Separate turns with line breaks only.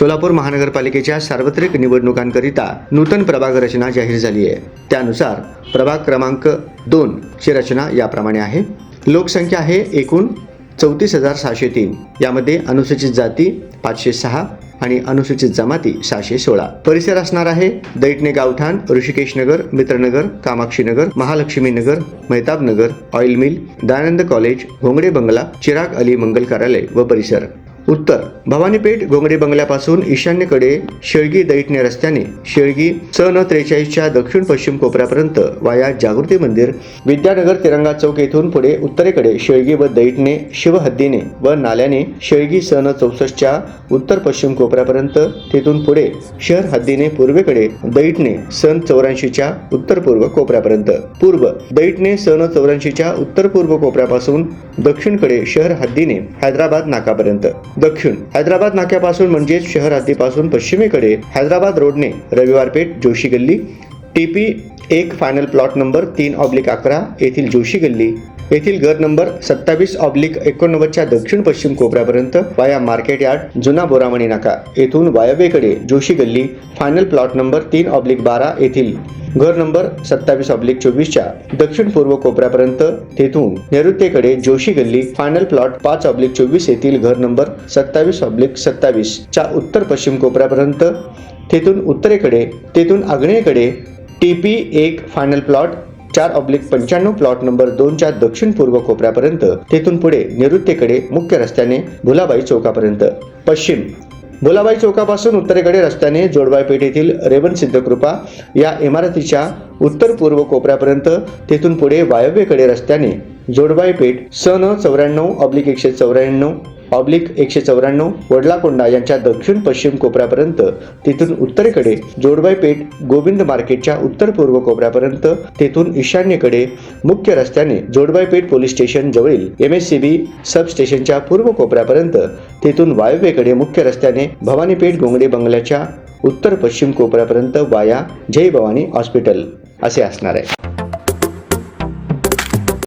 सोलापूर महानगरपालिकेच्या सार्वत्रिक निवडणुकांकरिता नूतन प्रभाग रचना जाहीर झाली आहे. त्यानुसार प्रभाग क्रमांक दोन ची रचना याप्रमाणे आहे. लोकसंख्या आहे एकूण चौतीस हजार सहाशे तीन. यामध्ये अनुसूचित जाती पाचशे सहा आणि अनुसूचित जमाती सहाशे सोळा. परिसर असणार आहे दैटणे गावठाण Rishikesh Nagar Mitranagar Kamakshi Nagar Mahalakshmi Nagar Mehtab Nagar oil mill Dayanand college Ghongade बंगला चिराग अली मंगल कार्यालय व परिसर. उत्तर भवानीपेठ घोंगडे बंगल्यापासून ईशान्येकडे शेळगी दैठणे रस्त्याने. शेळगी स न त्रेचाळीसच्या दक्षिण पश्चिम कोपऱ्यापर्यंत वाया जागृती मंदिर. विद्यानगर तिरंगा चौक येथून पुढे उत्तरेकडे शेळगी व दैठणे शिवहद्दीने व नाल्याने शेळगी स न चौसष्टच्या उत्तर पश्चिम कोपऱ्यापर्यंत. तेथून पुढे शहर हद्दीने पूर्वेकडे दैठणे सन चौऱ्याऐंशीच्या उत्तर पूर्व कोपऱ्यापर्यंत. पूर्व दैठणे सन चौऱ्याऐंशीच्या उत्तर पूर्व कोपऱ्यापासून दक्षिणकडे शहर हद्दीने हैदराबाद नाकापर्यंत. दक्षिण हैदराबाद नाक्यापासून म्हणजेच शहर हद्दीपासून पश्चिमेकडे हैदराबाद रोडने रविवार पेठ जोशी गल्ली. टीपी एक फायनल प्लॉट नंबर तीन ऑब्लिक अकरा येथील जोशी गल्ली येथील घर नंबर सत्तावीस ऑब्लिक एकोणनव्वदच्या दक्षिण पश्चिम कोपऱ्यापर्यंत वाया मार्केट यार्ड जुना बोरामणी नाका. येथून वायव्येकडे जोशी गल्ली फायनल प्लॉट नंबर तीन ऑब्लिक बारा येथील घर नंबर सत्तावीस ऑब्लिक चोवीसच्या दक्षिण पूर्व कोपऱ्यापर्यंत तेथून नैऋत्येकडे जोशी गल्ली फायनल प्लॉट पाच ऑब्लिक चोवीस येथील घर नंबर सत्तावीस ऑब्लिक सत्तावीस च्या उत्तर पश्चिम कोपऱ्यापर्यंत तेथून उत्तरेकडे तेथून आग्नेयेकडे टी पी एक फायनल प्लॉट चार ऑब्लिक पंच्याण्णव प्लॉट नंबर दोनच्या दक्षिण पूर्व कोपऱ्यापर्यंत तेथून पुढे नैऋत्येकडे मुख्य रस्त्याने भुलाबाई चौकापर्यंत. पश्चिम भोलाबाई चौकापासून उत्तरेकडे रस्त्याने जोडबाई पेठ येथील रेवन सिद्धकृपा या इमारतीच्या उत्तर पूर्व कोपऱ्यापर्यंत तेथून पुढे वायव्येकडे रस्त्याने जोडबाई पेठ सन चौऱ्याण्णव ऑब्लिक एकशे चौऱ्याण्णव ऑब्लिक एकशे चौऱ्याण्णव वडलाकोंडा यांच्या दक्षिण पश्चिम कोपऱ्यापर्यंत तिथून उत्तरेकडे जोडबाई पेठ गोविंद मार्केटच्या उत्तर पूर्व कोपऱ्यापर्यंत तेथून ईशान्येकडे मुख्य रस्त्याने जोडबाई पेठ पोलीस स्टेशन जवळील M S C B sub स्टेशनच्या पूर्व कोपऱ्यापर्यंत तेथून वायव्येकडे मुख्य रस्त्याने भवानीपेठ गोंगडे बंगल्याच्या उत्तर पश्चिम कोपऱ्यापर्यंत वाया जय भवानी हॉस्पिटल. असे असणार आहे.